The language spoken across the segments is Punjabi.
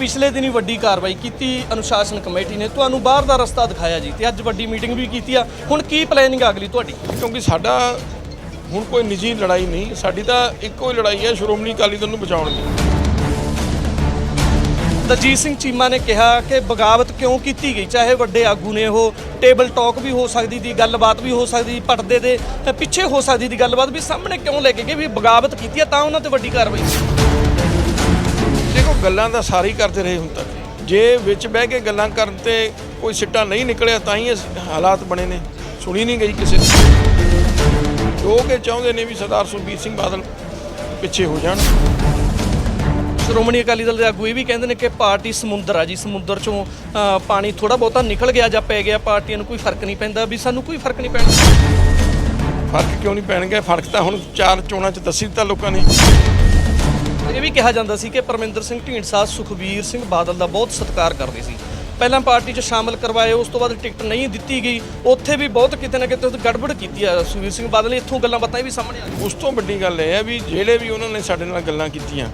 ਪਿਛਲੇ ਦਿਨੀ ਵੱਡੀ ਕਾਰਵਾਈ ਕੀਤੀ ਅਨੁਸ਼ਾਸਨ ਕਮੇਟੀ ਨੇ ਤੁਹਾਨੂੰ ਬਾਹਰ ਦਾ ਰਸਤਾ ਦਿਖਾਇਆ ਜੀ ਤੇ ਅੱਜ ਵੱਡੀ ਮੀਟਿੰਗ ਵੀ ਕੀਤੀ ਆ। ਹੁਣ ਕੀ ਪਲੈਨਿੰਗ ਅਗਲੀ ਤੁਹਾਡੀ? ਕਿਉਂਕਿ ਸਾਡਾ ਹੁਣ ਕੋਈ ਨਿੱਜੀ ਲੜਾਈ ਨਹੀਂ ਸਾਡੀ ਤਾਂ ਇੱਕੋ ਹੀ ਲੜਾਈ ਹੈ ਸ਼੍ਰੋਮਣੀ ਅਕਾਲੀ ਦਲ ਨੂੰ ਬਚਾਉਣ ਦੀ ਦਲਜੀਤ ਸਿੰਘ ਚੀਮਾ ਨੇ ਕਿਹਾ ਕਿ ਬਗਾਵਤ ਕਿਉਂ ਕੀਤੀ ਗਈ? ਚਾਹੇ ਵੱਡੇ ਆਗੂ ਨੇ ਉਹ ਟੇਬਲ ਟਾਕ ਵੀ ਹੋ ਸਕਦੀ ਦੀ ਗੱਲਬਾਤ ਵੀ ਹੋ ਸਕਦੀ ਸੀ, ਪਰਦੇ ਦੇ ਪਿੱਛੇ ਹੋ ਸਕਦੀ ਦੀ ਗੱਲਬਾਤ ਵੀ ਸਾਹਮਣੇ ਕਿਉਂ ਲੈ ਕੇ ਗਏ? ਵੀ ਬਗਾਵਤ ਕੀਤੀ ਆ ਤਾਂ ਉਹਨਾਂ ਤੇ ਵੱਡੀ ਕਾਰਵਾਈ। ਗੱਲਾਂ ਤਾਂ ਸਾਰੇ ਕਰਦੇ ਰਹੇ ਹੁਣ ਤੱਕ। ਜੇ ਵਿੱਚ ਬਹਿ ਕੇ ਗੱਲਾਂ ਕਰਨ ਤੇ ਕੋਈ ਸਿੱਟਾ ਨਹੀਂ ਨਿਕਲਿਆ ਤਾਂ ਹੀ ਇਹ ਹਾਲਾਤ ਬਣੇ ਨੇ। ਸੁਣੀ ਨਹੀਂ ਗਈ ਕਿਸੇ ਲੋਕ ਇਹ ਚਾਹੁੰਦੇ ਨੇ ਵੀ ਸਰਦਾਰ ਸੁਖਬੀਰ ਸਿੰਘ ਬਾਦਲ ਪਿੱਛੇ ਹੋ ਜਾਣ। ਸ਼੍ਰੋਮਣੀ ਅਕਾਲੀ ਦਲ ਦੇ ਆਗੂ ਇਹ ਵੀ ਕਹਿੰਦੇ ਨੇ ਕਿ ਪਾਰਟੀ ਸਮੁੰਦਰ ਆ ਜੀ ਸਮੁੰਦਰ ਚੋਂ ਪਾਣੀ ਥੋੜਾ ਬਹੁਤਾ ਨਿਕਲ ਗਿਆ ਜਾਂ ਪੈ ਗਿਆ ਪਾਰਟੀਆਂ ਨੂੰ ਕੋਈ ਫ਼ਰਕ ਨਹੀਂ ਪੈਂਦਾ। ਵੀ ਸਾਨੂੰ ਕੋਈ ਫ਼ਰਕ ਨਹੀਂ ਪੈਂਦਾ। ਫ਼ਰਕ ਕਿਉਂ ਨਹੀਂ ਪੈਣਗੇ? ਫ਼ਰਕ ਤਾਂ ਹੁਣ ਚਾਰ ਚੋਣਾਂ 'ਚ ਦੱਸੀ ਦਿੱਤਾ ਲੋਕਾਂ ਨੇ। ਇਹ ਵੀ ਕਿਹਾ ਜਾਂਦਾ ਸੀ ਕਿ ਪਰਮਿੰਦਰ ਸਿੰਘ ਢੀਂਡਸਾ ਸੁਖਬੀਰ ਸਿੰਘ ਬਾਦਲ ਦਾ ਬਹੁਤ ਸਤਿਕਾਰ ਕਰਦੇ ਸੀ। ਪਹਿਲਾਂ ਪਾਰਟੀ 'ਚ ਸ਼ਾਮਲ ਕਰਵਾਏ ਉਸ ਤੋਂ ਬਾਅਦ ਟਿਕਟ ਨਹੀਂ ਦਿੱਤੀ ਗਈ। ਉੱਥੇ ਵੀ ਬਹੁਤ ਕਿਤੇ ਨਾ ਕਿਤੇ ਗੜਬੜ ਕੀਤੀ ਆ ਸੁਖਬੀਰ ਸਿੰਘ ਬਾਦਲ। ਨੇ ਇੱਥੋਂ ਗੱਲਾਂ ਬਾਤਾਂ ਵੀ ਸਾਹਮਣੇ ਆ ਉਸ ਤੋਂ ਵੱਡੀ ਗੱਲ ਇਹ ਹੈ ਵੀ ਜਿਹੜੇ ਵੀ ਉਹਨਾਂ ਨੇ ਸਾਡੇ ਨਾਲ ਗੱਲਾਂ ਕੀਤੀਆਂ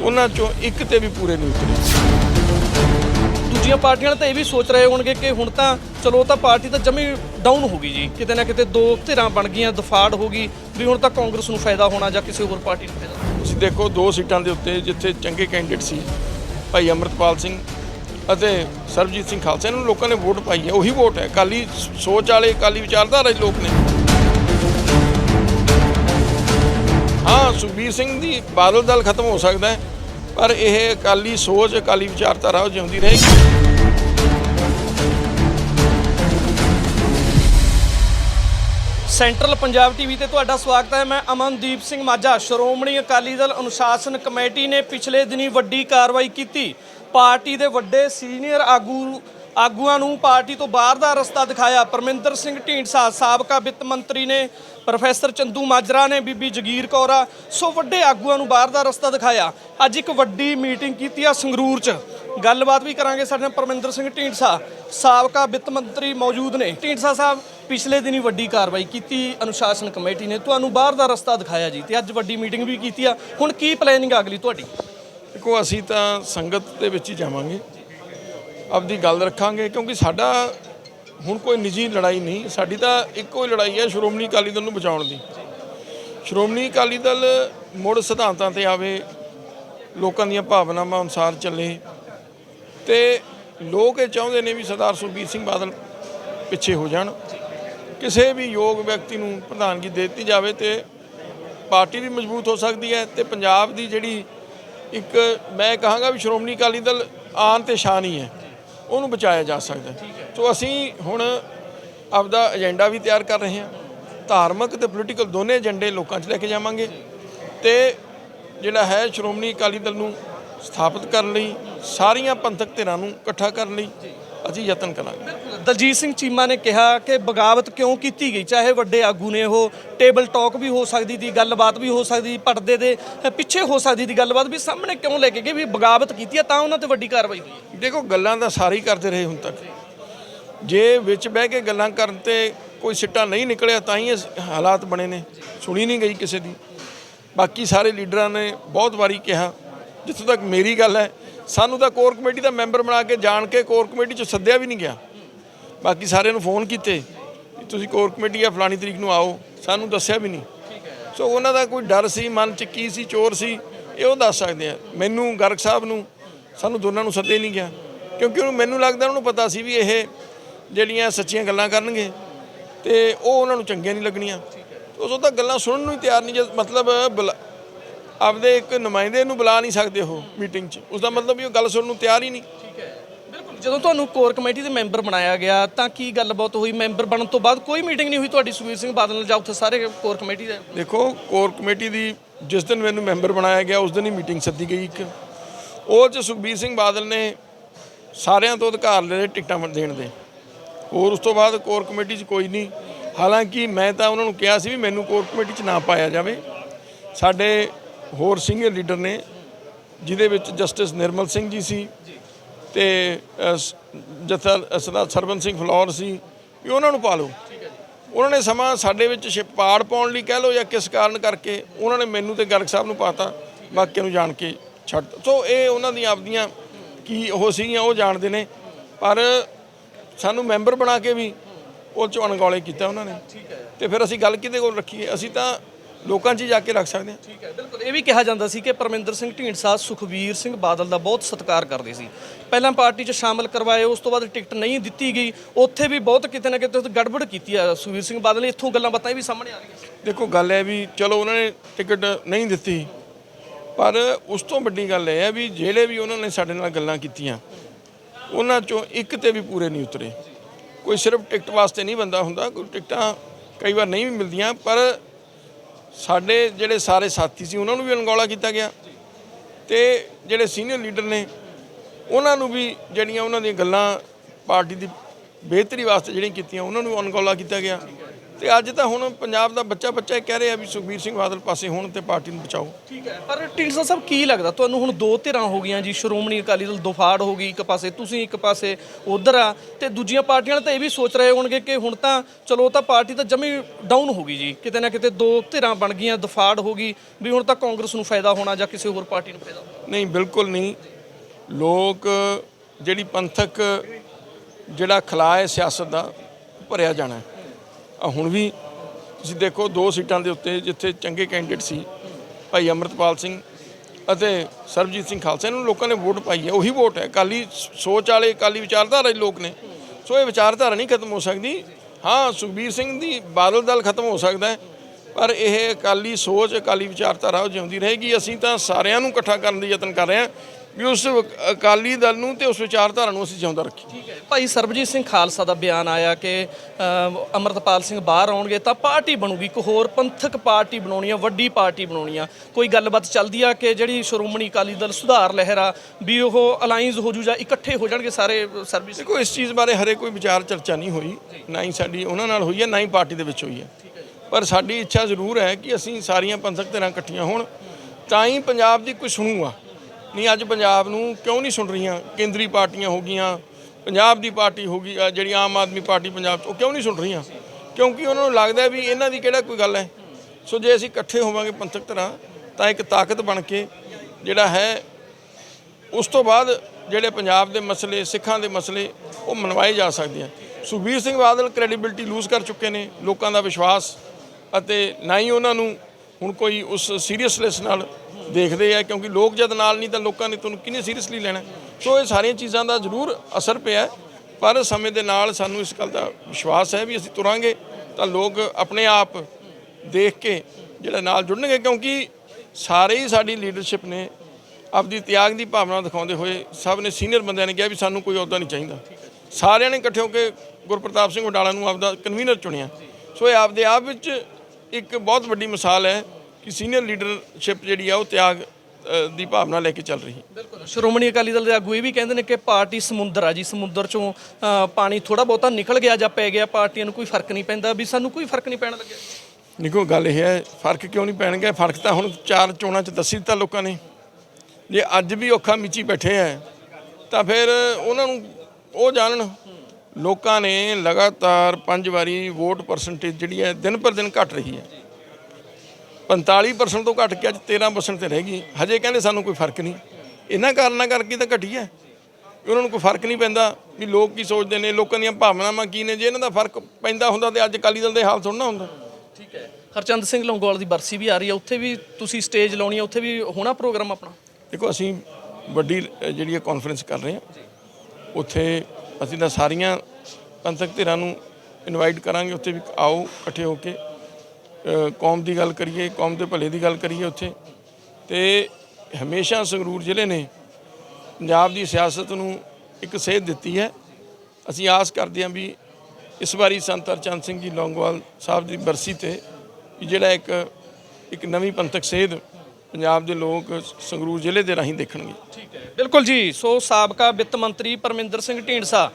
ਉਹਨਾਂ 'ਚੋਂ ਇੱਕ ਤੇ ਵੀ ਪੂਰੇ ਨਹੀਂ ਉਤਰੇ। ਦੂਜੀਆਂ ਪਾਰਟੀਆਂ ਤਾਂ ਇਹ ਵੀ ਸੋਚ ਰਹੇ ਹੋਣਗੇ ਕਿ ਹੁਣ ਤਾਂ ਚਲੋ ਤਾਂ ਪਾਰਟੀ ਤਾਂ ਜਮੀ ਡਾਊਨ ਹੋ ਗਈ ਜੀ। ਕਿਤੇ ਨਾ ਕਿਤੇ ਦੋ ਧਿਰਾਂ ਬਣ ਗਈਆਂ ਦਫਾੜ ਹੋ ਗਈ ਵੀ ਹੁਣ ਤਾਂ ਕਾਂਗਰਸ ਨੂੰ ਫਾਇਦਾ ਹੋਣਾ ਜਾਂ ਕਿਸੇ ਹੋਰ ਪਾਰਟੀ ਨੂੰ ਫਾਇਦਾ ਤੁਸੀਂ ਦੇਖੋ, ਦੋ ਸੀਟਾਂ ਦੇ ਉੱਤੇ ਜਿੱਥੇ ਚੰਗੇ ਕੈਂਡੀਡੇਟ ਸੀ, ਭਾਈ ਅਮਰਤਪਾਲ ਸਿੰਘ ਅਤੇ ਸਰਬਜੀਤ ਸਿੰਘ ਖਾਲਸਾ, ਇਹਨਾਂ ਨੂੰ ਲੋਕਾਂ ਨੇ ਵੋਟ ਪਾਈ ਹੈ, ਉਹੀ ਵੋਟ ਹੈ। ਕਾਲੀ ਸੋਚ ਵਾਲੇ ਕਾਲੀ ਵਿਚਾਰਧਾਰਾ ਦੇ ਲੋਕ ਨੇ। ਹਾਂ, ਸੁਖਬੀਰ ਸਿੰਘ ਦੀ ਬਾਦਲ ਦਲ ਖਤਮ ਹੋ ਸਕਦਾ ਹੈ, ਪਰ ਇਹ ਅਕਾਲੀ ਸੋਚ, ਅਕਾਲੀ ਵਿਚਾਰਧਾਰਾ ਉਹ ਜਿਉਂਦੀ ਰਹੇਗੀ। ਸੈਂਟਰਲ ਪੰਜਾਬ ਟੀਵੀ ਤੇ ਤੁਹਾਡਾ ਸਵਾਗਤ ਹੈ। ਮੈਂ ਅਮਨਦੀਪ ਸਿੰਘ ਮਾਝਾ। ਸ਼੍ਰੋਮਣੀ ਅਕਾਲੀ ਦਲ ਅਨੁਸ਼ਾਸਨ ਕਮੇਟੀ ਨੇ ਪਿਛਲੇ ਦਿਨੀ ਵੱਡੀ ਕਾਰਵਾਈ ਕੀਤੀ। ਪਾਰਟੀ ਦੇ ਵੱਡੇ ਸੀਨੀਅਰ ਆਗੂ ਆਗੂਆਂ ਨੂੰ ਪਾਰਟੀ ਤੋਂ ਬਾਹਰ ਦਾ ਰਸਤਾ ਦਿਖਾਇਆ। ਪਰਮਿੰਦਰ ਸਿੰਘ ਢੀਂਡਸਾ, ਸਾਬਕਾ ਵਿੱਤ ਮੰਤਰੀ ਨੇ ਪ੍ਰੋਫੈਸਰ ਚੰਦੂ ਮਾਜਰਾ ਨੇ ਬੀਬੀ ਜਗੀਰ ਕੌਰਾ ਸੋ ਵੱਡੇ ਆਗੂਆਂ ਨੂੰ ਬਾਹਰ ਦਾ ਰਸਤਾ ਦਿਖਾਇਆ। ਅੱਜ ਇੱਕ ਵੱਡੀ ਮੀਟਿੰਗ ਕੀਤੀ ਆ ਸੰਗਰੂਰ 'ਚ। ਗੱਲਬਾਤ ਵੀ ਕਰਾਂਗੇ। ਸਾਡੇ ਨਾਲ ਪਰਮਿੰਦਰ ਸਿੰਘ ਢੀਂਡਸਾ, ਸਾਬਕਾ ਵਿੱਤ ਮੰਤਰੀ ਮੌਜੂਦ ਨੇ। ਢੀਂਡਸਾ ਸਾਹਿਬ, ਪਿਛਲੇ ਦਿਨੀ ਵੱਡੀ ਕਾਰਵਾਈ ਕੀਤੀ, ਅਨੁਸ਼ਾਸਨ ਕਮੇਟੀ ਨੇ। ਤੁਹਾਨੂੰ ਬਾਹਰ ਦਾ ਰਸਤਾ ਦਿਖਾਇਆ ਜੀ, ਤੇ ਅੱਜ ਵੱਡੀ ਮੀਟਿੰਗ ਵੀ ਕੀਤੀ ਆ। ਹੁਣ ਕੀ ਪਲੈਨਿੰਗ ਆ ਅਗਲੀ ਤੁਹਾਡੀ? ਦੇਖੋ, ਅਸੀਂ ਤਾਂ ਸੰਗਤ ਦੇ ਵਿੱਚ ਹੀ ਜਾਵਾਂਗੇ। ਆਪਦੀ ਗੱਲ ਰੱਖਾਂਗੇ, ਕਿਉਂਕਿ ਸਾਡਾ ਹੁਣ ਕੋਈ ਨਿੱਜੀ ਲੜਾਈ ਨਹੀਂ। ਸਾਡੀ ਤਾਂ ਇੱਕੋ ਹੀ ਲੜਾਈ ਹੈ ਸ਼੍ਰੋਮਣੀ ਅਕਾਲੀ ਦਲ ਨੂੰ ਬਚਾਉਣ ਦੀ। ਸ਼੍ਰੋਮਣੀ ਅਕਾਲੀ ਦਲ ਮੁੜ ਸਿਧਾਂਤਾਂ ਤੇ ਆਵੇ, ਲੋਕਾਂ ਦੀਆਂ ਭਾਵਨਾਵਾਂ ਅਨੁਸਾਰ ਚੱਲੇ। ਤੇ ਲੋਕ ਇਹ ਚਾਹੁੰਦੇ ਨੇ ਵੀ ਸਰਦਾਰ ਸੁਖਬੀਰ ਸਿੰਘ ਬਾਦਲ ਪਿੱਛੇ ਹੋ ਜਾਣ। ਕਿਸੇ ਵੀ ਯੋਗ ਵਿਅਕਤੀ ਨੂੰ ਪ੍ਰਧਾਨਗੀ ਦੇ ਦਿੱਤੀ ਜਾਵੇ ਤੇ ਪਾਰਟੀ ਵੀ ਮਜ਼ਬੂਤ ਹੋ ਸਕਦੀ ਹੈ ਤੇ ਪੰਜਾਬ ਦੀ ਜਿਹੜੀ ਇੱਕ ਮੈਂ ਕਹਾਂਗਾ ਵੀ ਸ਼੍ਰੋਮਣੀ ਅਕਾਲੀ ਦਲ ਆਨ ਤੇ ਸ਼ਾਨ ਹੀ ਹੈ, ਉਹਨੂੰ ਬਚਾਇਆ ਜਾ ਸਕਦਾ ਸੋ ਅਸੀਂ ਹੁਣ ਆਪਦਾ ਏਜੰਡਾ ਵੀ ਤਿਆਰ ਕਰ ਰਹੇ ਹਾਂ। ਧਾਰਮਿਕ ਤੇ ਪੋਲੀਟੀਕਲ ਦੋਨੇ ਏਜੰਡੇ ਲੋਕਾਂ 'ਚ ਲੈ ਕੇ ਜਾਵਾਂਗੇ ਤੇ ਜਿਹੜਾ ਹੈ ਸ਼੍ਰੋਮਣੀ ਅਕਾਲੀ ਦਲ ਨੂੰ ਸਥਾਪਿਤ ਕਰਨ ਲਈ ਸਾਰੀਆਂ ਪੰਥਕ ਧਿਰਾਂ ਨੂੰ ਇਕੱਠਾ ਕਰਨ ਲਈ ਅਸੀਂ ਯਤਨ ਕਰਾਂਗੇ। ਦਲਜੀਤ ਸਿੰਘ ਚੀਮਾ ਨੇ ਕਿਹਾ ਕਿ ਬਗਾਵਤ ਕਿਉਂ ਕੀਤੀ ਗਈ? ਚਾਹੇ ਵੱਡੇ ਆਗੂ ਨੇ ਉਹ ਟੇਬਲ ਟਾਕ ਵੀ ਹੋ ਸਕਦੀ ਦੀ ਗੱਲਬਾਤ ਵੀ ਹੋ ਸਕਦੀ ਪਰਦੇ ਦੇ ਪਿੱਛੇ ਹੋ ਸਕਦੀ ਦੀ ਗੱਲਬਾਤ ਵੀ ਸਾਹਮਣੇ ਕਿਉਂ ਲੈ ਕੇ ਗਏ? ਵੀ ਬਗਾਵਤ ਕੀਤੀ ਆ ਤਾਂ ਉਹਨਾਂ ਤੇ ਵੱਡੀ ਕਾਰਵਾਈ ਹੋਈ। ਦੇਖੋ ਗੱਲਾਂ ਤਾਂ ਸਾਰੇ ਹੀ ਕਰਦੇ ਰਹੇ ਹੁਣ ਤੱਕ। ਜੇ ਵਿੱਚ ਬਹਿ ਕੇ ਗੱਲਾਂ ਕਰਨ ਤੇ ਕੋਈ ਸਿੱਟਾ ਨਹੀਂ ਨਿਕਲਿਆ ਤਾਂ ਹੀ ਇਹ ਹਾਲਾਤ ਬਣੇ ਨੇ। ਸੁਣੀ ਨਹੀਂ ਗਈ ਕਿਸੇ ਦੀ। ਬਾਕੀ ਸਾਰੇ ਲੀਡਰਾਂ ਨੇ ਬਹੁਤ ਵਾਰੀ ਕਿਹਾ ਜਿੱਥੋਂ ਤੱਕ ਮੇਰੀ ਗੱਲ ਹੈ, ਸਾਨੂੰ ਤਾਂ ਕੋਰ ਕਮੇਟੀ ਦਾ ਮੈਂਬਰ ਬਣਾ ਕੇ ਜਾਣ ਕੇ ਕੋਰ ਕਮੇਟੀ 'ਚ ਸੱਦਿਆ ਵੀ ਨਹੀਂ ਗਿਆ। ਬਾਕੀ ਸਾਰਿਆਂ ਨੂੰ ਫੋਨ ਕੀਤੇ ਵੀ ਤੁਸੀਂ ਕੋਰ ਕਮੇਟੀ ਆ, ਫਲਾਣੀ ਤਰੀਕ ਨੂੰ ਆਓ, ਸਾਨੂੰ ਦੱਸਿਆ ਵੀ ਨਹੀਂ। ਸੋ ਉਹਨਾਂ ਦਾ ਕੋਈ ਡਰ ਸੀ, ਮਨ 'ਚ ਕੀ ਸੀ, ਚੋਰ ਸੀ, ਇਹ ਉਹ ਦੱਸ ਸਕਦੇ ਆ। ਮੈਨੂੰ, ਗਰਗ ਸਾਹਿਬ ਨੂੰ, ਸਾਨੂੰ ਦੋਨਾਂ ਨੂੰ ਸੱਦੇ ਨਹੀਂ ਗਿਆ। ਕਿਉਂਕਿ ਉਹਨੂੰ ਮੈਨੂੰ ਲੱਗਦਾ ਉਹਨੂੰ ਪਤਾ ਸੀ ਵੀ ਇਹ ਜਿਹੜੀਆਂ ਸੱਚੀਆਂ ਗੱਲਾਂ ਕਰਨਗੇ ਤੇ ਉਹ ਉਹਨਾਂ ਨੂੰ ਚੰਗੀਆਂ ਨਹੀਂ ਲੱਗਣੀਆਂ। ਉਦੋਂ ਤਾਂ ਗੱਲਾਂ ਸੁਣਨ ਨੂੰ ਹੀ ਤਿਆਰ ਨਹੀਂ, ਜਦ ਮਤਲਬ ਬੁਲਾ- ਆਪਦੇ ਇੱਕ ਨੁਮਾਇੰਦੇ ਨੂੰ ਬੁਲਾ ਨਹੀਂ ਸਕਦੇ ਉਹ ਮੀਟਿੰਗ 'ਚ। ਉਸ ਦਾ ਮਤਲਬ ਵੀ ਉਹ ਗੱਲ ਸੁਣਨ ਨੂੰ ਤਿਆਰ ਹੀ ਨਹੀਂ। ਬਿਲਕੁਲ। ਜਦੋਂ ਤੁਹਾਨੂੰ ਕੋਰ ਕਮੇਟੀ ਦੇ ਮੈਂਬਰ ਬਣਾਇਆ ਗਿਆ ਤਾਂ ਕੀ ਗੱਲਬਾਤ ਹੋਈ? ਮੈਂਬਰ ਬਣਨ ਤੋਂ ਬਾਅਦ ਕੋਈ ਮੀਟਿੰਗ ਨਹੀਂ ਹੋਈ ਤੁਹਾਡੀ? ਸੁਖਬੀਰ ਸਿੰਘ ਬਾਦਲ ਨਾਲ ਜਾਂ ਉੱਥੇ ਸਾਰੇ ਕੋਰ ਕਮੇਟੀ ਦੇ? ਦੇਖੋ ਕੋਰ ਕਮੇਟੀ ਦੀ ਜਿਸ ਦਿਨ ਮੈਨੂੰ ਮੈਂਬਰ ਬਣਾਇਆ ਗਿਆ ਉਸ ਦਿਨ ਹੀ ਮੀਟਿੰਗ ਸੱਦੀ ਗਈ ਇੱਕ। ਉਹ 'ਚ ਸੁਖਬੀਰ ਸਿੰਘ ਬਾਦਲ ਨੇ ਸਾਰਿਆਂ ਤੋਂ ਅਧਿਕਾਰ ਲਏ ਟਿਕਟਾਂ ਦੇਣ ਦੇ। ਹੋਰ ਉਸ ਤੋਂ ਬਾਅਦ ਕੋਰ ਕਮੇਟੀ 'ਚ ਕੋਈ ਨਹੀਂ। ਹਾਲਾਂਕਿ ਮੈਂ ਤਾਂ ਉਹਨਾਂ ਨੂੰ ਕਿਹਾ ਸੀ ਵੀ ਮੈਨੂੰ ਕੋਰ ਕਮੇਟੀ 'ਚ ਨਾ ਪਾਇਆ ਜਾਵੇ। ਸਾਡੇ ਹੋਰ ਸੀਨੀਅਰ ਲੀਡਰ ਨੇ ਜਿਹਦੇ ਵਿੱਚ ਜਸਟਿਸ ਨਿਰਮਲ ਸਿੰਘ ਜੀ ਸੀ ਤੇ ਜਥਾ ਸਰਦਾਰ ਸਰਬਨ ਸਿੰਘ ਫਲੌਰ ਸੀ ਵੀ ਉਹਨਾਂ ਨੂੰ ਪਾ ਲਓ ਉਹਨਾਂ ਨੇ ਸਮਾਂ ਸਾਡੇ ਵਿੱਚ ਛਿ- ਪਾੜ ਪਾਉਣ ਲਈ ਕਹਿ ਲਓ ਜਾਂ ਕਿਸ ਕਾਰਨ ਕਰਕੇ ਉਹਨਾਂ ਨੇ ਮੈਨੂੰ ਤੇ ਗਰਗ ਸਾਹਿਬ ਨੂੰ ਪਾਤਾ ਬਾਕੀਆਂ ਨੂੰ ਜਾਣ ਕੇ ਛੱਡ। ਸੋ ਇਹ ਉਹਨਾਂ ਦੀਆਂ ਆਪਦੀਆਂ ਕੀ ਉਹ ਸੀਗੀਆਂ ਉਹ ਜਾਣਦੇ ਨੇ। ਪਰ ਸਾਨੂੰ ਮੈਂਬਰ ਬਣਾ ਕੇ ਵੀ ਉਹ ਚੋਂ ਅਣਗੌਲੇ ਕੀਤਾ ਉਹਨਾਂ ਨੇ। ਤੇ ਫਿਰ ਅਸੀਂ ਗੱਲ ਕਿਹਦੇ ਕੋਲ ਰੱਖੀਏ? ਅਸੀਂ ਤਾਂ ਲੋਕਾਂ 'ਚ ਜਾ ਕੇ ਰੱਖ ਸਕਦੇ ਹਾਂ। ਠੀਕ ਹੈ ਬਿਲਕੁਲ। ਇਹ ਵੀ ਕਿਹਾ ਜਾਂਦਾ ਸੀ ਕਿ ਪਰਮਿੰਦਰ ਸਿੰਘ ਢੀਂਡਸਾ ਸੁਖਬੀਰ ਸਿੰਘ ਬਾਦਲ ਦਾ ਬਹੁਤ ਸਤਿਕਾਰ ਕਰਦੇ ਸੀ। ਪਹਿਲਾਂ ਪਾਰਟੀ 'ਚ ਸ਼ਾਮਲ ਕਰਵਾਏ ਉਸ ਤੋਂ ਬਾਅਦ ਟਿਕਟ ਨਹੀਂ ਦਿੱਤੀ ਗਈ। ਉੱਥੇ ਵੀ ਬਹੁਤ ਕਿਤੇ ਨਾ ਕਿਤੇ ਗੜਬੜ ਕੀਤੀ ਆ ਸੁਖਬੀਰ ਸਿੰਘ ਬਾਦਲ ਨੇ। ਇੱਥੋਂ ਗੱਲਾਂ ਬਾਤਾਂ ਵੀ ਸਾਹਮਣੇ ਆ ਰਹੀਆਂ ਦੇਖੋ ਗੱਲ ਹੈ ਵੀ ਚਲੋ ਉਹਨਾਂ ਨੇ ਟਿਕਟ ਨਹੀਂ ਦਿੱਤੀ ਪਰ ਉਸ ਤੋਂ ਵੱਡੀ ਗੱਲ ਇਹ ਹੈ ਵੀ ਜਿਹੜੇ ਵੀ ਉਹਨਾਂ ਨੇ ਸਾਡੇ ਨਾਲ ਗੱਲਾਂ ਕੀਤੀਆਂ ਉਹਨਾਂ ਚੋਂ ਇੱਕ ਤੇ ਵੀ ਪੂਰੇ ਨਹੀਂ ਉਤਰੇ। ਕੋਈ ਸਿਰਫ ਟਿਕਟ ਵਾਸਤੇ ਨਹੀਂ ਬੰਦਾ ਹੁੰਦਾ ਕੋਈ ਟਿਕਟਾਂ ਕਈ ਵਾਰ ਨਹੀਂ ਵੀ ਮਿਲਦੀਆਂ ਪਰ ਸਾਡੇ ਜਿਹੜੇ ਸਾਰੇ ਸਾਥੀ ਸੀ, ਉਹਨਾਂ ਨੂੰ ਵੀ ਅਣਗੌਲਾ ਕੀਤਾ ਗਿਆ। ਤੇ ਜਿਹੜੇ ਸੀਨੀਅਰ ਲੀਡਰ ਨੇ, ਉਹਨਾਂ ਨੂੰ ਵੀ ਜਿਹੜੀਆਂ ਉਹਨਾਂ ਦੀਆਂ ਗੱਲਾਂ ਪਾਰਟੀ ਦੀ ਬਿਹਤਰੀ ਵਾਸਤੇ ਜਿਹੜੀਆਂ ਕੀਤੀਆਂ, ਉਹਨਾਂ ਨੂੰ ਅਣਗੌਲਾ ਕੀਤਾ ਗਿਆ। ਤੇ ਅੱਜ ਤਾਂ ਹੁਣ ਪੰਜਾਬ ਦਾ ਬੱਚਾ ਬੱਚਾ ਕਹਿ ਰਿਹਾ ਵੀ ਸੁਖਬੀਰ ਸਿੰਘ ਬਾਦਲ ਪਾਸੇ ਹੋਣ ਤੇ ਪਾਰਟੀ ਨੂੰ ਬਚਾਓ। ਠੀਕ ਹੈ ਪਰ ਢੀਂਡਸਾ ਸਾਹਿਬ ਕੀ ਲੱਗਦਾ? ਤੁਹਾਨੂੰ ਹੁਣ ਦੋ ਧਿਰਾਂ ਹੋ ਗਈਆਂ ਜੀ ਸ਼੍ਰੋਮਣੀ ਅਕਾਲੀ ਦਲ ਦੋਫਾੜ ਹੋ ਗਈ ਇੱਕ ਪਾਸੇ ਤੁਸੀਂ ਇੱਕ ਪਾਸੇ ਉਧਰ ਆ ਤੇ ਦੂਜੀਆਂ ਪਾਰਟੀਆਂ ਤਾਂ ਇਹ ਵੀ ਸੋਚ ਰਹੇ ਹੋਣਗੇ ਕਿ ਹੁਣ ਤਾਂ ਚਲੋ ਤਾਂ ਪਾਰਟੀ ਤਾਂ ਜਮੀ ਡਾਊਨ ਹੋ ਗਈ ਜੀ ਕਿਤੇ ਨਾ ਕਿਤੇ ਦੋ ਧਿਰਾਂ ਬਣ ਗਈਆਂ ਦਫਾੜ ਹੋ ਗਈ ਵੀ ਹੁਣ ਤਾਂ ਕਾਂਗਰਸ ਨੂੰ ਫਾਇਦਾ ਹੋਣਾ ਜਾਂ ਕਿਸੇ ਹੋਰ ਪਾਰਟੀ ਨੂੰ ਫਾਇਦਾ ਹੋਣਾ। ਨਹੀਂ ਬਿਲਕੁਲ ਨਹੀਂ। ਲੋਕ ਜਿਹੜੀ ਪੰਥਕ ਜਿਹੜਾ ਖਲਾ ਹੈ ਸਿਆਸਤ ਦਾ ਭਰਿਆ ਜਾਣਾ ਹੈ। ਆਹ ਹੁਣ ਵੀ ਤੁਸੀਂ ਦੇਖੋ ਦੋ ਸੀਟਾਂ ਦੇ ਉੱਤੇ ਜਿੱਥੇ ਚੰਗੇ ਕੈਂਡੀਡੇਟ ਸੀ ਭਾਈ ਅਮਰਤਪਾਲ ਸਿੰਘ ਅਤੇ ਸਰਬਜੀਤ ਸਿੰਘ ਖਾਲਸਾ, ਇਹਨਾਂ ਨੂੰ ਲੋਕਾਂ ਨੇ ਵੋਟ ਪਾਈ ਹੈ, ਉਹੀ ਵੋਟ ਹੈ। ਕਾਲੀ ਸੋਚ ਵਾਲੇ ਕਾਲੀ ਵਿਚਾਰਧਾਰਾ ਦੇ ਲੋਕ ਨੇ। ਸੋ ਇਹ ਵਿਚਾਰਧਾਰਾ ਨਹੀਂ ਖਤਮ ਹੋ ਸਕਦੀ। ਹਾਂ, ਸੁਖਬੀਰ ਸਿੰਘ ਦੀ ਬਾਦਲ ਦਲ ਖਤਮ ਹੋ ਸਕਦਾ ਹੈ, ਪਰ ਇਹ ਅਕਾਲੀ ਸੋਚ, ਅਕਾਲੀ ਵਿਚਾਰਧਾਰਾ ਉਹ ਜਿਉਂਦੀ ਰਹੇਗੀ। ਅਸੀਂ ਤਾਂ ਸਾਰਿਆਂ ਨੂੰ ਇਕੱਠਾ ਕਰਨ ਦੀ ਯਤਨ ਕਰ ਰਹੇ ਹਾਂ। ਵੀ ਉਸ ਅਕਾਲੀ ਦਲ ਨੂੰ ਤੇ ਉਸ ਵਿਚਾਰਧਾਰਾ ਨੂੰ ਅਸੀਂ ਜਿਉਂਦਾ ਰੱਖੀਏ। ਠੀਕ ਹੈ। ਭਾਈ ਸਰਬਜੀਤ ਸਿੰਘ ਖਾਲਸਾ ਦਾ ਬਿਆਨ ਆਇਆ ਕਿ ਅਮ, ਅਮਰਤਪਾਲ ਸਿੰਘ ਬਾਹਰ ਆਉਣਗੇ ਤਾਂ ਪਾਰਟੀ ਬਣੂਗੀ। ਇੱਕ ਹੋਰ ਪੰਥਕ ਪਾਰਟੀ ਬਣਾਉਣੀ ਆ ਵੱਡੀ ਪਾਰਟੀ ਬਣਾਉਣੀ ਆ। ਕੋਈ ਗੱਲਬਾਤ ਚੱਲਦੀ ਆ ਕਿ ਜਿਹੜੀ ਸ਼੍ਰੋਮਣੀ ਅਕਾਲੀ ਦਲ ਸੁਧਾਰ ਲਹਿਰ ਆ ਵੀ ਉਹ ਅਲਾਈਅੰਸ ਹੋ ਜੂ ਜਾਂ ਇਕੱਠੇ ਹੋ ਜਾਣਗੇ ਸਾਰੇ ਸਰਬਜੀਤ ਦੇਖੋ ਇਸ ਚੀਜ਼ ਬਾਰੇ ਹਰੇ ਕੋਈ ਵਿਚਾਰ ਚਰਚਾ ਨਹੀਂ ਹੋਈ। ਨਾ ਹੀ ਸਾਡੀ ਉਹਨਾਂ ਨਾਲ ਹੋਈ ਹੈ ਨਾ ਹੀ ਪਾਰਟੀ ਦੇ ਵਿੱਚ ਹੋਈ ਹੈ। ਪਰ ਸਾਡੀ ਇੱਛਾ ਜ਼ਰੂਰ ਹੈ ਕਿ ਅਸੀਂ ਸਾਰੀਆਂ ਪੰਥਕ ਧਿਰਾਂ ਇਕੱਠੀਆਂ ਹੋਣ। ਤਾਂ ਹੀ ਪੰਜਾਬ ਦੀ ਕੋਈ ਸੁਣੂਗਾ ਨਹੀਂ ਅੱਜ ਪੰਜਾਬ ਨੂੰ ਕਿਉਂ ਨਹੀਂ ਸੁਣ ਰਹੀਆਂ? ਕੇਂਦਰੀ ਪਾਰਟੀਆਂ ਹੋ ਗਈਆਂ ਪੰਜਾਬ ਦੀ ਪਾਰਟੀ ਹੋ ਗਈ ਅ, ਜਿਹੜੀ ਆਮ ਆਦਮੀ ਪਾਰਟੀ ਪੰਜਾਬ 'ਚ ਉਹ ਕਿਉਂ ਨਹੀਂ ਸੁਣ ਰਹੀਆਂ? ਕਿਉਂਕਿ ਉਹਨਾਂ ਨੂੰ ਲੱਗਦਾ ਵੀ ਇਹਨਾਂ ਦੀ ਕਿਹੜਾ ਕੋਈ ਗੱਲ ਹੈ? ਸੋ ਜੇ ਅਸੀਂ ਇਕੱਠੇ ਹੋਵਾਂਗੇ ਪੰਥਕ ਤਰ੍ਹਾਂ ਤਾਂ ਇੱਕ ਤਾਕਤ ਬਣ ਕੇ ਜਿਹੜਾ ਹੈ ਉਸ ਤੋਂ ਬਾਅਦ ਜਿਹੜੇ ਪੰਜਾਬ ਦੇ ਮਸਲੇ ਸਿੱਖਾਂ ਦੇ ਮਸਲੇ ਉਹ ਮਨਵਾਏ ਜਾ ਸਕਦੇ ਆ। ਸੁਖਬੀਰ ਸਿੰਘ ਬਾਦਲ ਕ੍ਰੈਡੀਬਿਲਟੀ ਲੂਜ਼ ਕਰ ਚੁੱਕੇ ਨੇ ਲੋਕਾਂ ਦਾ ਵਿਸ਼ਵਾਸ ਅਤੇ ਨਾ ਹੀ ਉਹਨਾਂ ਨੂੰ ਹੁਣ ਕੋਈ ਉਸ ਸੀਰੀਅਸਨੈਸ ਨਾਲ ਦੇਖਦੇ ਆ, ਕਿਉਂਕਿ ਲੋਕ ਜਦ ਨਾਲ ਨਹੀਂ ਤਾਂ ਲੋਕਾਂ ਨੇ ਤੁਹਾਨੂੰ ਕਿੰਨੇ ਸੀਰੀਅਸਲੀ ਲੈਣਾ ਸੋ ਇਹ ਸਾਰੀਆਂ ਚੀਜ਼ਾਂ ਦਾ ਜ਼ਰੂਰ ਅਸਰ ਪਿਆ ਪਰ ਸਮੇਂ ਦੇ ਨਾਲ ਸਾਨੂੰ ਇਸ ਗੱਲ ਦਾ ਵਿਸ਼ਵਾਸ ਹੈ ਵੀ ਅਸੀਂ ਤੁਰਾਂਗੇ ਤਾਂ ਲੋਕ ਆਪਣੇ ਆਪ ਦੇਖ ਕੇ ਜਿਹੜਾ ਨਾਲ ਜੁੜਨਗੇ, ਕਿਉਂਕਿ ਸਾਰੇ ਹੀ ਸਾਡੀ ਲੀਡਰਸ਼ਿਪ ਨੇ ਆਪਦੀ ਤਿਆਗ ਦੀ ਭਾਵਨਾ ਦਿਖਾਉਂਦੇ ਹੋਏ ਸਭ ਨੇ ਸੀਨੀਅਰ ਬੰਦਿਆਂ ਨੇ ਕਿਹਾ ਵੀ ਸਾਨੂੰ ਕੋਈ ਅਹੁਦਾ ਨਹੀਂ ਚਾਹੀਦਾ। ਸਾਰਿਆਂ ਨੇ ਇਕੱਠੇ ਹੋ ਕੇ ਗੁਰਪ੍ਰਤਾਪ ਸਿੰਘ ਵਡਾਲਾ ਨੂੰ ਆਪਦਾ ਕਨਵੀਨਰ ਚੁਣਿਆ। ਸੋ ਇਹ ਆਪਦੇ ਆਪ ਵਿੱਚ ਇੱਕ ਬਹੁਤ ਵੱਡੀ ਮਿਸਾਲ ਹੈ ਕਿ ਸੀਨੀਅਰ ਲੀਡਰਸ਼ਿਪ ਜਿਹੜੀ ਆ ਉਹ ਤਿਆਗ ਦੀ ਭਾਵਨਾ ਲੈ ਕੇ ਚੱਲ ਰਹੀ ਹੈ। ਬਿਲਕੁਲ। ਸ਼੍ਰੋਮਣੀ ਅਕਾਲੀ ਦਲ ਦੇ ਆਗੂ ਇਹ ਵੀ ਕਹਿੰਦੇ ਨੇ ਕਿ ਪਾਰਟੀ ਸਮੁੰਦਰ ਆ ਜੀ ਸਮੁੰਦਰ ਚੋਂ ਪਾਣੀ ਥੋੜਾ ਬਹੁਤਾ ਨਿਕਲ ਗਿਆ ਜਾਂ ਪੈ ਗਿਆ ਪਾਰਟੀਆਂ ਨੂੰ ਕੋਈ ਫ਼ਰਕ ਨਹੀਂ ਪੈਂਦਾ। ਵੀ ਸਾਨੂੰ ਕੋਈ ਫ਼ਰਕ ਨਹੀਂ ਪੈਣ ਲੱਗਿਆ। ਦੇਖੋ ਗੱਲ ਇਹ ਹੈ ਫ਼ਰਕ ਕਿਉਂ ਨਹੀਂ ਪੈਣਗੇ? ਫ਼ਰਕ ਤਾਂ ਹੁਣ ਚਾਰ ਚੋਣਾਂ 'ਚ ਦੱਸੀ ਦਿੱਤਾ ਲੋਕਾਂ ਨੇ। ਜੇ ਅੱਜ ਵੀ ਔਖਾ ਮਿਚੀ ਬੈਠੇ ਆ ਤਾਂ ਫਿਰ ਉਹਨਾਂ ਨੂੰ ਉਹ ਜਾਣਨ। ਲੋਕਾਂ ਨੇ ਲਗਾਤਾਰ ਪੰਜ ਵਾਰੀ ਵੋਟ ਪਰਸੈਂਟੇਜ ਜਿਹੜੀ ਹੈ ਦਿਨ ਪਰ ਦਿਨ ਘਟ ਰਹੀ ਹੈ 45% ਤੋਂ ਘਟ ਕੇ ਅੱਜ 13% ਤੇ ਰਹਿ ਗਈ। ਹਜੇ ਕਹਿੰਦੇ ਸਾਨੂੰ ਕੋਈ ਫ਼ਰਕ ਨਹੀਂ। ਇਹਨਾਂ ਕਾਰਨਾਂ ਕਰਕੇ ਤਾਂ ਘਟੀ ਹੈ। ਉਹਨਾਂ ਨੂੰ ਕੋਈ ਫ਼ਰਕ ਨਹੀਂ ਪੈਂਦਾ ਵੀ ਲੋਕ ਕੀ ਸੋਚਦੇ ਨੇ ਲੋਕਾਂ ਦੀਆਂ ਭਾਵਨਾਵਾਂ ਕੀ ਨੇ। ਜੇ ਇਹਨਾਂ ਦਾ ਫ਼ਰਕ ਪੈਂਦਾ ਹੁੰਦਾ ਤੇ ਅੱਜ ਅਕਾਲੀ ਦਲ ਦੇ ਹਾਲ ਥੋੜ੍ਹਾ ਨਾ ਹੁੰਦਾ। ਠੀਕ ਹੈ। ਹਰਚੰਦ ਸਿੰਘ ਲੰਗੋਵਾਲ ਦੀ ਬਰਸੀ ਵੀ ਆ ਰਹੀ ਹੈ। ਉੱਥੇ ਵੀ ਤੁਸੀਂ ਸਟੇਜ ਲਾਉਣੀ ਹੈ। ਉੱਥੇ ਵੀ ਹੋਣਾ ਪ੍ਰੋਗਰਾਮ ਆਪਣਾ? ਦੇਖੋ ਅਸੀਂ ਵੱਡੀ ਜਿਹੜੀ ਹੈ ਕਾਨਫਰੰਸ ਕਰ ਰਹੇ ਹਾਂ ਉੱਥੇ ਅਸੀਂ ਤਾਂ ਸਾਰੀਆਂ ਪੰਥਕ ਧਿਰਾਂ ਨੂੰ ਇਨਵਾਈਟ ਕਰਾਂਗੇ। ਉੱਥੇ ਵੀ ਆਓ ਇਕੱਠੇ ਹੋ ਕੇ। ਕੌਮ ਦੀ ਗੱਲ ਕਰੀਏ, ਕੌਮ ਦੇ ਭਲੇ ਦੀ ਗੱਲ ਕਰੀਏ ਉੱਥੇ। ਤੇ ਹਮੇਸ਼ਾ ਸੰਗਰੂਰ ਜ਼ਿਲ੍ਹੇ ਨੇ ਪੰਜਾਬ ਦੀ ਸਿਆਸਤ ਨੂੰ ਇੱਕ ਸੇਧ ਦਿੱਤੀ ਹੈ। ਅਸੀਂ ਆਸ ਕਰਦੇ ਹਾਂ ਵੀ ਇਸ ਵਾਰੀ ਸੰਤ ਹਰਚੰਦ ਸਿੰਘ ਜੀ ਲੌਂਗਵਾਲ ਸਾਹਿਬ ਦੀ ਬਰਸੀ ਤੇ ਵੀ ਜਿਹੜਾ ਇੱਕ ਇੱਕ ਨਵੀਂ ਪੰਥਕ ਸੇਧ ਪੰਜਾਬ ਦੇ ਲੋਕ ਸੰਗਰੂਰ ਜ਼ਿਲ੍ਹੇ ਦੇ ਰਾਹੀਂ ਦੇਖਣਗੇ। ਠੀਕ ਹੈ। ਬਿਲਕੁਲ ਜੀ, ਸੋ ਸਾਬਕਾ ਵਿੱਤ ਮੰਤਰੀ ਪਰਮਿੰਦਰ ਸਿੰਘ ਢੀਂਡਸਾ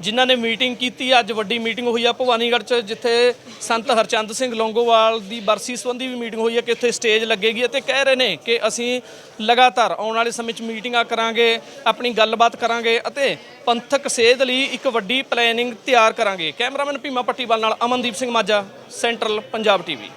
ਜਿਨ੍ਹਾਂ ਨੇ ਮੀਟਿੰਗ ਕੀਤੀ, ਅੱਜ ਵੱਡੀ ਮੀਟਿੰਗ ਹੋਈ ਆ ਭਵਾਨੀਗੜ੍ਹ 'ਚ, ਜਿੱਥੇ ਸੰਤ ਹਰਚੰਦ ਸਿੰਘ ਲੌਂਗੋਵਾਲ ਦੀ ਬਰਸੀ ਸੰਬੰਧੀ ਵੀ ਮੀਟਿੰਗ ਹੋਈ ਹੈ ਕਿ ਉੱਥੇ ਸਟੇਜ ਲੱਗੇਗੀ ਅਤੇ ਕਹਿ ਰਹੇ ਨੇ ਕਿ ਅਸੀਂ ਲਗਾਤਾਰ ਆਉਣ ਵਾਲੇ ਸਮੇਂ 'ਚ ਮੀਟਿੰਗਾਂ ਕਰਾਂਗੇ, ਆਪਣੀ ਗੱਲਬਾਤ ਕਰਾਂਗੇ ਅਤੇ ਪੰਥਕ ਸੇਧ ਲਈ ਇੱਕ ਵੱਡੀ ਪਲੈਨਿੰਗ ਤਿਆਰ ਕਰਾਂਗੇ। ਕੈਮਰਾਮੈਨ ਭੀਮਾ ਪੱਟੀਵਾਲ ਨਾਲ ਅਮਨਦੀਪ ਸਿੰਘ ਮਾਝਾ, ਸੈਂਟਰਲ ਪੰਜਾਬ ਟੀਵੀ।